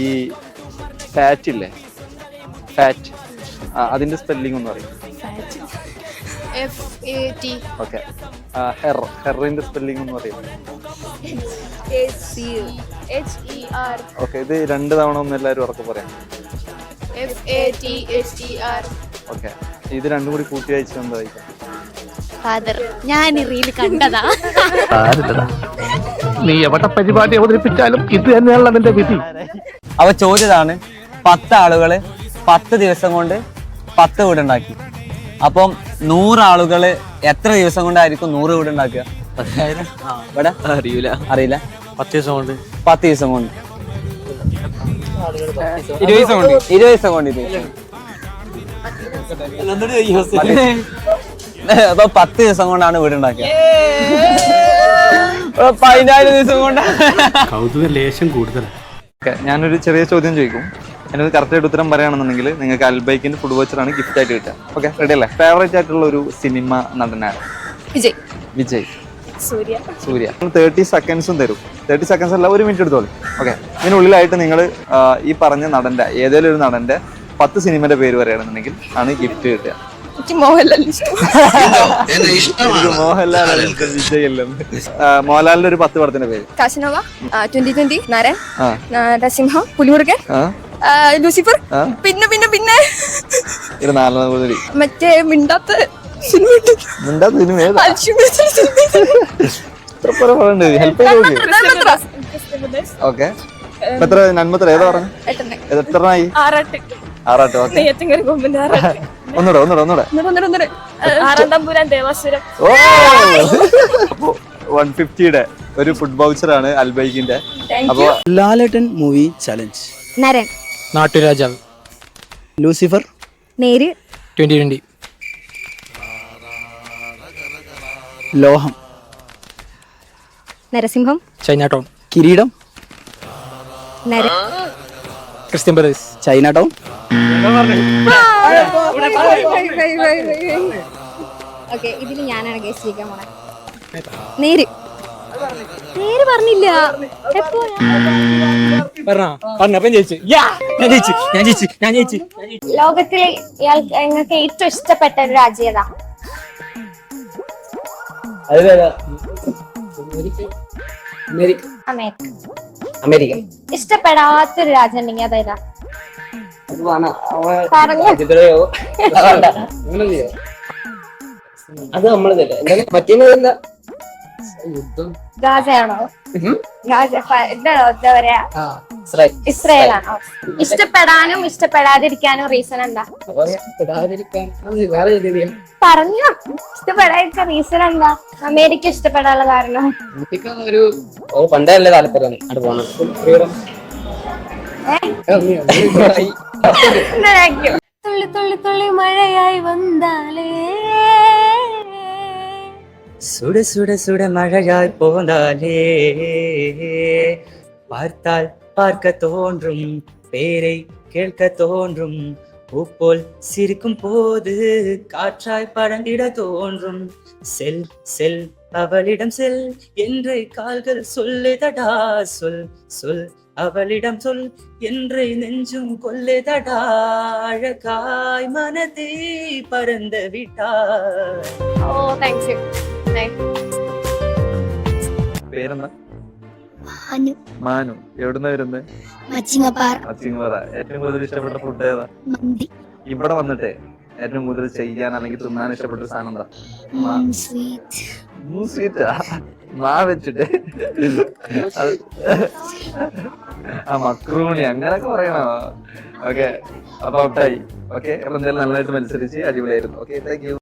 ഈ ഫാറ്റ് ഇല്ലേ? ഫാറ്റ് അതിന്റെ സ്പെല്ലിംഗ് ഒന്ന് പറയും. ഓക്കെ ഹെർ ഹെറിന്റെ സ്പെല്ലിംഗ് ഒന്ന് ആർ ഓക്കെ ഇത് രണ്ട് തവണ ഒന്ന് എല്ലാവരും ഉറക്കെ പറയാം. ഓക്കെ ഇത് രണ്ടും കൂടി കൂട്ടി അയച്ചു എന്തായിരിക്കും ഫാദർ ഞാൻ റീൽ കണ്ടതാ. നീ എവിടെ പരിപാടി അവതരിപ്പിച്ചാലും ഇത് തന്നെയാണല്ലോ നിന്റെ വിധി. അവ ചോദിച്ചതാണ് പത്ത് ആളുകൾ പത്ത് ദിവസം കൊണ്ട് പത്ത് വീടുണ്ടാക്കി അപ്പം നൂറാളുകൾ ആളുകൾ എത്ര ദിവസം കൊണ്ടായിരിക്കും നൂറ് വീടുണ്ടാക്കുക ഇവിടെ? അറിയില്ല അറിയില്ല. പത്ത് ദിവസം കൊണ്ട്. പത്ത് ദിവസം കൊണ്ട്. ഇരുപത് ദിവസം കൊണ്ട്. ഇരുപത് ദിവസം കൊണ്ട് ഇത്. അപ്പൊ പത്ത് ദിവസം കൊണ്ടാണ് വീടുണ്ടാക്കിയത് അപ്പൊ പതിനായിരം ദിവസം കൊണ്ട് കൗതുക ലേശം കൂടുതലാണ് ഓക്കെ ഞാനൊരു ചെറിയ ചോദ്യം ചോദിക്കും. അതിനൊരു കറക്റ്റ് ആയിട്ട് ഉത്തരം പറയുകയാണെന്നുണ്ടെങ്കിൽ നിങ്ങൾക്ക് അൽബൈക്കിന്റെ ഫുഡ് വോച്ചറാണ് ഗിഫ്റ്റ് ആയിട്ട് കിട്ടുക. ഓക്കെ റെഡി അല്ലേ? ഫേവറേറ്റ് ആയിട്ടുള്ള ഒരു സിനിമ നടനാണ്. വിജയ്. വിജയ്. സൂര്യ. സൂര്യ. തേർട്ടി സെക്കൻഡ്സും തരും. തേർട്ടി സെക്കൻഡ്സ് അല്ല ഒരു മിനിറ്റ് എടുത്തോളൂ. ഓക്കെ ഇതിനുള്ളിലായിട്ട് നിങ്ങൾ ഈ പറഞ്ഞ നടന്റെ ഏതെങ്കിലും ഒരു നടന്റെ പത്ത് സിനിമയുടെ പേര് പറയുകയാണെന്നുണ്ടെങ്കിൽ ആണ് ഗിഫ്റ്റ് കിട്ടുക. എനിക്ക് മോഹൻലാൽ മോഹൻലാലിന്റെ ഒരു പത്ത് പടത്തിന്റെ പേര്. Casanova twenty twenty Naran Narasimham Pulimurugan Lucifer പിന്നെ പിന്നെ പിന്നെ. ഇത് നാലാം കൂടി മറ്റേ മിണ്ടാത്ത സിനിമ ഹെൽപ്പ്. ഓക്കെ. എത്ര നന്മത്ര ഏതാ പറഞ്ഞു? എത്രണ്ണായി? ആറാട്ട്. ആറാട്ടോ ഓക്കെ. ഒന്നൂടെ ഒന്നൂടെ ഒന്നൂടെ. ആറാം തമ്പുരാൻ ദേവാസുരം. അപ്പോ വൺ ഫിഫ്റ്റിയുടെ ഒരു ഫുഡ് ബൗച്ചറാണ് അൽബൈക്കിന്റെ അപ്പോ Lalettan movie challenge. Naran. Natturajavu. Lucifer. Neru. Twenty twenty. Loham. Narasimham. China Town. Kireedam. Naran. Christian Brothers. China Town. Okay ഇതിൽ ഞാനാണ് ഗസ്റ്റ് ചെയ്യാൻ പോണേ. നേര്. നേര് പറഞ്ഞില്ല. എപ്പോ ലോകത്തിലെ ഇയാൾക്ക് നിങ്ങൾക്ക് ഏറ്റവും ഇഷ്ടപ്പെട്ട ഒരു രാജ്യം ഏതാ? അമേരിക്ക. അമേരിക്ക. ഇഷ്ടപ്പെടാത്തൊരു രാജ്യം ഉണ്ടെങ്കിൽ അതേതാ അത് നമ്മളതല്ലേ. യുദ്ധം. ഗാസയാണോ? ഗാസ. ഫ- എന്താണോ എന്താ പറയാ? ഇസ്രയേലാണോ? ഇഷ്ടപ്പെടാനും ഇഷ്ടപ്പെടാതിരിക്കാനും റീസൺ എന്താ? പറഞ്ഞു. ഇഷ്ടപ്പെടാതിരിക്കാൻ റീസൺ എന്താ? അമേരിക്ക ഇഷ്ടപ്പെടാനുള്ള കാരണം. ഒരു പണ്ടേ അല്ലേ താല്പര്യം അവിടെ പോകണം துள்ளி துள்ளி துள்ளி மழையாய் வந்தாலே. சுட சுட சுட மழையாய் போந்தாலே. பார்த்தால் பார்க்க தோன்றும் பேரை கேட்க தோன்றும் பூப்போல் சிரிக்கும் போது காற்றாய் பறந்திட தோன்றும். செல் செல் அவளிடம் செல் என்றை கால்கள் சொல்லுதடா சொல் சொல் அவளிடம் சொல் என்று நெஞ்சும் கொல்லுதடா அழகாய் மனதை பறந்த விட்டாய் ഓ താങ്ക്സ് യു പേരെന്താ മാനു എവിടുന്ന വരുന്നത് മച്ചിങ്ങപ്പാറ അച്ചിങ്ങോറ ഏറ്റവും കൂടുതൽ ഇഷ്ടപ്പെട്ട ഫുഡ് ഏതാ മന്തി ഇവിടെ വന്നിട്ട് ഏറ്റവും കൂടുതൽ ചെയ്യാൻ അല്ലെങ്കിൽ തിന്നാൻ ഇഷ്ടപ്പെട്ട ഒരു സാധനം എന്താ? സ്വീറ്റ് മാ വെച്ചിട്ട്. ആ മക്രൂണി അങ്ങനൊക്കെ പറയണോ? ഓക്കെ അപ്പൊ ഔട്ടായി ഓക്കെ അപ്പൊ എന്തായാലും നല്ലതായിട്ട് മത്സരിച്ച് അടിപൊളിയായിരുന്നു. Okay thank you